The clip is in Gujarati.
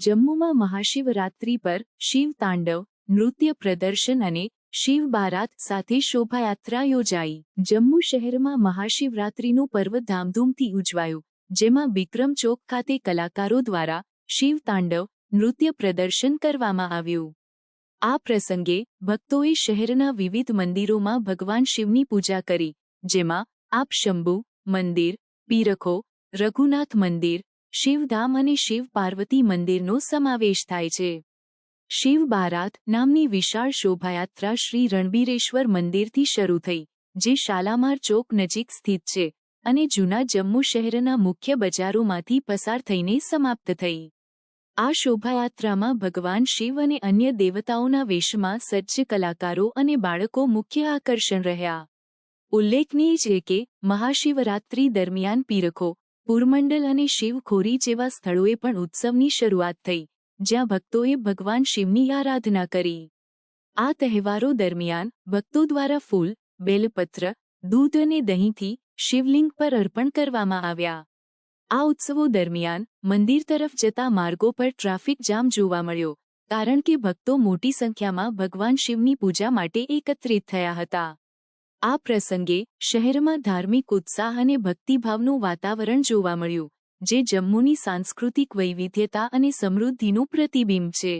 જમ્મુમાં મહાશિવરાત્રિ પર શિવ તાંડવ, નૃત્ય પ્રદર્શન અને શિવ બારાત સાથે શોભાયાત્રા યોજાઈ. જમ્મુ શહેરમાં મહાશિવરાત્રિનું પર્વ ધામધૂમથી ઉજવાયું, જેમાં બિક્રમ ચોક ખાતે કલાકારો દ્વારા શિવ તાંડવ, નૃત્ય પ્રદર્શન કરવામાં આવ્યું. આ પ્રસંગે ભક્તોએ શહેરના વિવિધ મંદિરોમાં ભગવાન શિવની પૂજા કરી, જેમાં આપ શંભુ, મંદિર, પીરખો, રઘુનાથ મંદિર શિવધામ અને શિવ પાર્વતી મંદિરનો સમાવેશ થાય છે. શિવ બારાત નામની વિશાળ શોભાયાત્રા શ્રી રણબીરેશ્વર મંદિરથી શરૂ થઈ, જે શાલામાર ચોક નજીક સ્થિત છે અને જૂના જમ્મુ શહેરના મુખ્ય બજારોમાંથી પસાર થઈને સમાપ્ત થઈ. આ શોભાયાત્રામાં ભગવાન શિવ અને અન્ય દેવતાઓના વેશમાં સજ્જ કલાકારો અને બાળકો મુખ્ય આકર્ષણ રહ્યા. ઉલ્લેખનીય છે કે મહાશિવરાત્રિ દરમિયાન પીરખો પૂરમંડલ અને શિવખોરી જેવા સ્થળોએ પણ ઉત્સવની શરૂઆત થઈ, જ્યાં ભક્તોએ ભગવાન શિવની આરાધના કરી. આ તહેવારો દરમિયાન ભક્તો દ્વારા ફૂલ, બેલપત્ર, દૂધ અને દહીંથી શિવલિંગ પર અર્પણ કરવામાં આવ્યા. આ ઉત્સવો દરમિયાન મંદિર તરફ જતા માર્ગો પર ટ્રાફિક જામ જોવા મળ્યો, કારણ કે ભક્તો મોટી સંખ્યામાં ભગવાન શિવની પૂજા માટે એકત્રિત થયા હતા. આ પ્રસંગે શહેરમાં ધાર્મિક ઉત્સાહ અને ભક્તિભાવનું વાતાવરણ જોવા મળ્યું, જે જમ્મુની સાંસ્કૃતિક વૈવિધ્યતા અને સમૃદ્ધિનું પ્રતિબિંબ છે.